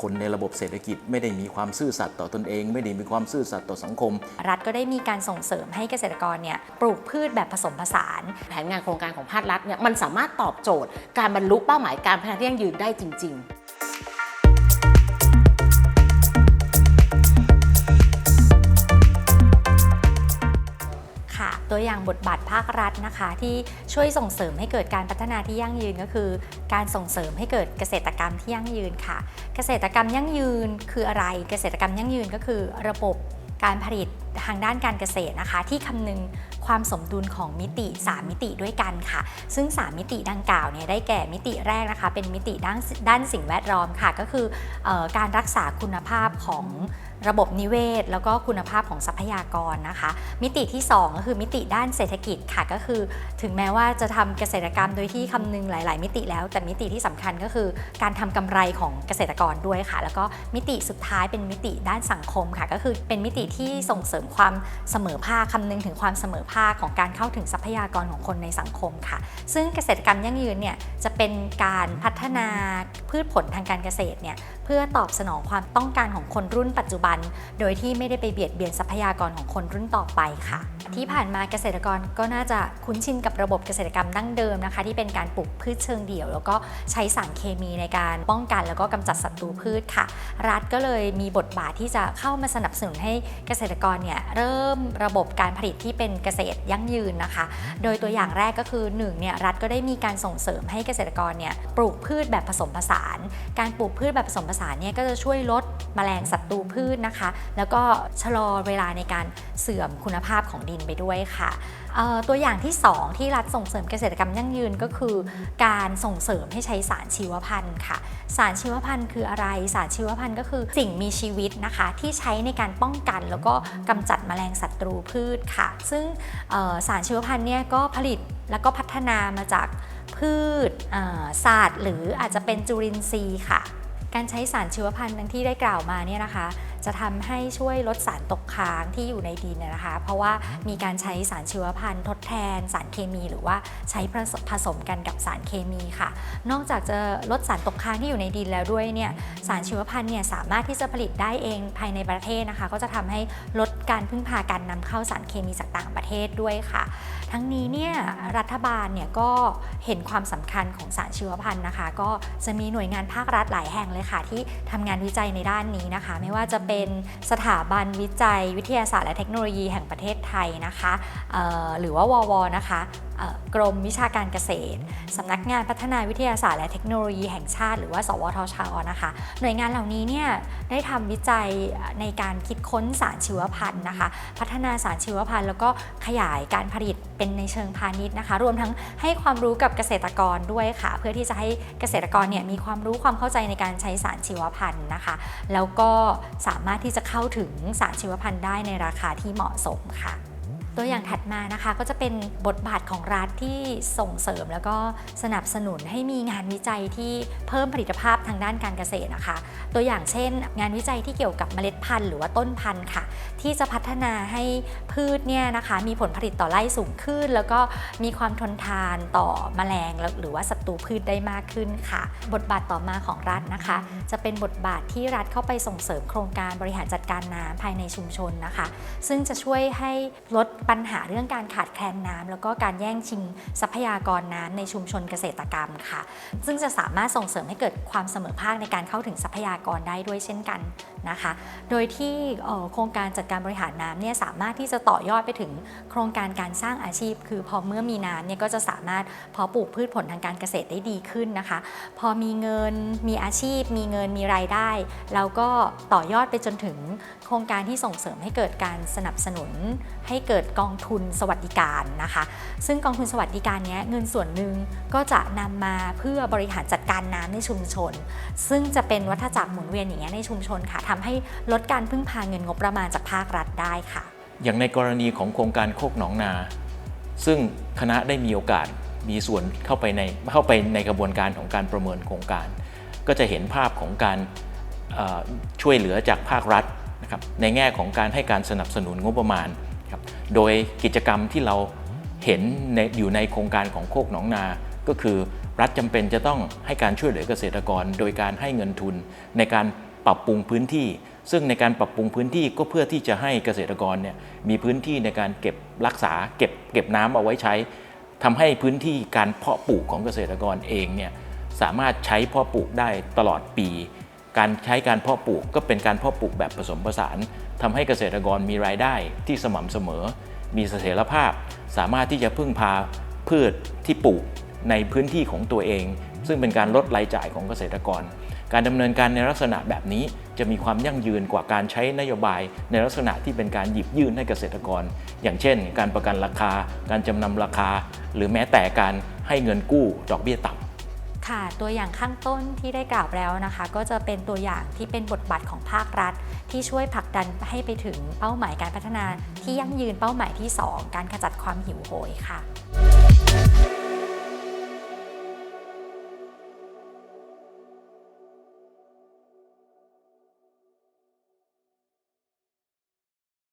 คนในระบบเศรษฐกิจ ไม่ได้มีความซื่อสัตย์ต่อตนเอง ไม่ได้มีความซื่อสัตย์ต่อสังคม รัฐก็ได้มีการส่งเสริมให้เกษตรกรเนี่ยปลูกพืชแบบผสมผสาน แผนงานโครงการของภาครัฐเนี่ยมันสามารถตอบโจทย์ การบรรลุเป้าหมายการพัฒนาที่ยั่งยืนได้จริง ๆ ตัวอย่างบทบาทภาครัฐนะคะ ที่ช่วยส่งเสริมให้เกิดการพัฒนาที่ยั่งยืนก็คือ การส่งเสริมให้เกิดเกษตรกรรมที่ยั่งยืนค่ะ เกษตรกรรมยั่งยืนคืออะไร เกษตรกรรมยั่งยืนก็คือ ระบบการผลิตทางด้านการเกษตรนะคะ ที่คำนึงความสมดุลของมิติ 3 มิติด้วยกันค่ะ ซึ่ง 3 มิติดังกล่าวเนี่ยได้แก่มิติแรกนะคะ เป็นมิติด้านด้านสิ่งแวดล้อมค่ะ ก็คือออการรักษาคุณภาพของระบบนิเวศ แล้วก็คุณภาพของทรัพยากรนะคะ มิติที่ 2 ก็คือมิติด้านเศรษฐกิจค่ะก็คือ ถึงแม้ว่าจะทำเกษตรกรรมโดยที่คำนึงหลาย ๆ มิติแล้ว แต่มิติที่สำคัญก็คือ การทำกำไรของเกษตรกรด้วยค่ะ แล้วก็มิติสุดท้ายเป็นมิติด้านสังคมค่ะ ก็คือเป็นมิติที่ส่งเสริมความเสมอภาคคำนึงถึงความเสมอภาคของการเข้าถึงทรัพยากรของคนในสังคมค่ะ ซึ่งเกษตรกรรมยั่งยืนเนี่ยจะเป็นการพัฒนาพืชผลทางการเกษตรเนี่ย เพื่อตอบสนองความต้องการของคนรุ่นปัจจุบัน โดยที่ไม่ได้ไปเบียดเบียนทรัพยากรของคนรุ่นต่อไปค่ะ ที่ผ่านมาเกษตรกรก็น่าจะคุ้นชินกับระบบเกษตรกรรมดั้งเดิมนะคะ ที่เป็นการปลูกพืชเชิงเดี่ยว แล้วก็ใช้สารเคมีในการป้องกัน แล้วก็กำจัดศัตรูพืชค่ะ รัฐก็เลยมีบทบาทที่จะเข้ามาสนับสนุนให้เกษตรกรเนี่ยเริ่มระบบการผลิตที่เป็นเกษตรยั่งยืนนะคะ โดยตัวอย่างแรกก็คือ1เนี่ยรัฐก็ได้มีการส่งเสริมให้เกษตรกรเนี่ยปลูกพืชแบบผสมผสาน การปลูกพืชแบบผสมผสานเนี่ยก็จะช่วยลดแมลงศัตรูพืชนะคะ แล้วก็ชะลอเวลาในการเสื่อมคุณภาพของดินไปด้วยค่ะตัวอย่างที่ 2 ที่รัฐส่งเสริมเกษตรกรรมยั่งยืนก็คือ การส่งเสริมให้ใช้สารชีวพันธุ์ค่ะ สารชีวพันธุ์คืออะไร สารชีวพันธุ์ก็คือสิ่งมีชีวิตนะคะ ที่ใช้ในการป้องกันแล้วก็กำจัดแมลงศัตรูพืชค่ะ ซึ่งสารชีวพันธุ์เนี่ยก็ผลิตแล้วก็พัฒนามาจากพืชศาสตร์ หรืออาจจะเป็นจุลินทรีย์ค่ะ การใช้สารชีวพันธุ์ดังที่ได้กล่าวมาเนี่ยนะคะ จะทำให้ช่วยลดสารตกค้างที่อยู่ในดินนะคะ เพราะว่ามีการใช้สารชีวพันธุ์ทดแทนสารเคมี หรือว่าใช้ผสผสมกันกับสารเคมีค่ะ นอกจากจะลดสารตกค้างที่อยู่ในดินแล้วด้วยเนี่ยสารชีวพันธุ์เนี่ยสามารถที่จะผลิตได้เองภายในประเทศนะคะ ก็จะทำให้ลดการพึ่งพาการนำเข้าสารเคมีจากต่างประเทศด้วยค่ะทั้งนี้เนี่ยรัฐบาลเนี่ยก็เห็นความสำคัญของสารชีวพันธุ์นะคะ ก็จะมีหน่วยงานภาครัฐหลายแห่งเลยค่ะ ที่ทำงานวิจัยในด้านนี้นะคะ ไม่ว่าจะเป็นสถาบันวิจัย วิทยาศาสตร์และเทคโนโลยีแห่งประเทศไทยนะคะหรือว่าววนะคะ กรมวิชาการเกษตรสำนักงานพัฒนาวิทยาศาสตร์และเทคโนโลยีแห่งชาติ หรือว่า สวทชนะคะ หน่วยงานเหล่านี้เนี่ยได้ทำวิจัยในการคิดค้นสารชีวพันธุ์นะคะ พัฒนาสารชีวพันธุ์แล้วก็ขยายการผลิตเป็นในเชิงพาณิชย์นะคะ รวมทั้งให้ความรู้กับเกษตรกรด้วยค่ะ เพื่อที่จะให้เกษตรกรเนี่ยมีความรู้ความเข้าใจในการใช้สารชีวพันธุ์นะคะ แล้วก็สามารถที่จะเข้าถึงสารชีวพันธุ์ได้ในราคาที่เหมาะสมค่ะ ตัวอย่างถัดมานะคะก็จะเป็นบทบาทของรัฐที่ส่งเสริม แล้วก็สนับสนุนให้มีงานวิจัยที่เพิ่มผลิตภาพทางด้านการเกษตรนะคะ ตัวอย่างเช่น งานวิจัยที่เกี่ยวกับเมล็ดพันธุ์หรือว่าต้นพันธุ์ค่ะ ที่จะพัฒนาให้พืชเนี่ยนะคะมีผลผลิตต่อไร่สูงขึ้น แล้วก็มีความทนทานต่อแมลงหรือว่าศัตรูพืชได้มากขึ้นค่ะ บทบาทต่อมาของรัฐนะคะ จะเป็นบทบาทที่รัฐเข้าไปส่งเสริมโครงการบริหารจัดการน้ำภายในชุมชนนะคะ ซึ่งจะช่วยให้ลดปัญหาเรื่องการขาดแคลนน้ำแล้วก็การแย่งชิงทรัพยากรน้ำในชุมชนเกษตรกรรมค่ะ ซึ่งจะสามารถส่งเสริมให้เกิดความเสมอภาคในการเข้าถึงทรัพยากรได้ด้วยเช่นกันนะคะ โดยที่โครงการจัดการบริหารน้ำเนี่ยสามารถที่จะต่อยอดไปถึงโครงการการสร้างอาชีพ คือพอเมื่อมีน้ำเนี่ยก็จะสามารถเพาะปลูกพืชผลทางการเกษตรได้ดีขึ้นนะคะ พอมีเงินมีอาชีพ มีเงินมีรายได้แล้วก็ต่อยอดไปจนถึงโครงการที่ส่งเสริมให้เกิดการสนับสนุนให้เกิดกองทุนสวัสดิการนะคะ ซึ่งกองทุนสวัสดิการนี้เงินส่วนหนึ่งก็จะนำมาเพื่อบริหารจัดการน้ำในชุมชน ซึ่งจะเป็นวัฏจักรหมุนเวียนอย่างเงี้ในชุมชนค่ะทำให้ลดการพึ่งพาเงินงบประมาณจากภาครัฐได้ค่ะ อย่างในกรณีของโครงการโคกหนองนา ซึ่งคณะได้มีโอกาสมีส่วนเข้าไปในเข้าไปในกระบวนการของการประเมินโครงการ ก็จะเห็นภาพของการช่วยเหลือจากภาครัฐนะครับในแง่ของการให้การสนับสนุนงบประมาณ โดยกิจกรรมที่เราเห็นอยู่ในโครงการของโคกหนองนา ก็คือรัฐจำเป็นจะต้องให้การช่วยเหลือเกษตรกร โดยการให้เงินทุนในการปรับปรุงพื้นที่ ซึ่งในการปรับปรุงพื้นที่ก็เพื่อที่จะให้เกษตรกรเนี่ยมีพื้นที่ในการเก็บรักษา เก็บเก็บน้ำเอาไว้ใช้ทำให้พื้นที่การเพาะปลูกของเกษตรกรเองเนี่ยสามารถใช้เพาะปลูกได้ตลอดปี การใช้การเพาะปลูกก็เป็นการเพาะปลูกแบบผสมผสานทำให้เกษตรกรมีรายได้ที่สม่ำเสมอ มีเสถียรภาพ สามารถที่จะพึ่งพาพืชที่ปลูกในพื้นที่ของตัวเอง ซึ่งเป็นการลดรายจ่ายของเกษตรกร การดำเนินการในลักษณะแบบนี้จะมีความยั่งยืนกว่าการใช้นโยบาย ในลักษณะที่เป็นการหยิบยื่นให้เกษตรกร อย่างเช่น การประกันราคา การจำนำราคา หรือแม้แต่การให้เงินกู้ดอกเบี้ยต่ำ ค่ะ ตัวอย่างข้างต้นที่ได้กล่าวแล้วนะคะ ก็จะเป็นตัวอย่างที่เป็นบทบาทของภาครัฐ ที่ช่วยผลักดันให้ไปถึงเป้าหมายการพัฒนาที่ยั่งยืนเป้าหมายที่ 2 การขจัดความหิวโหยค่ะ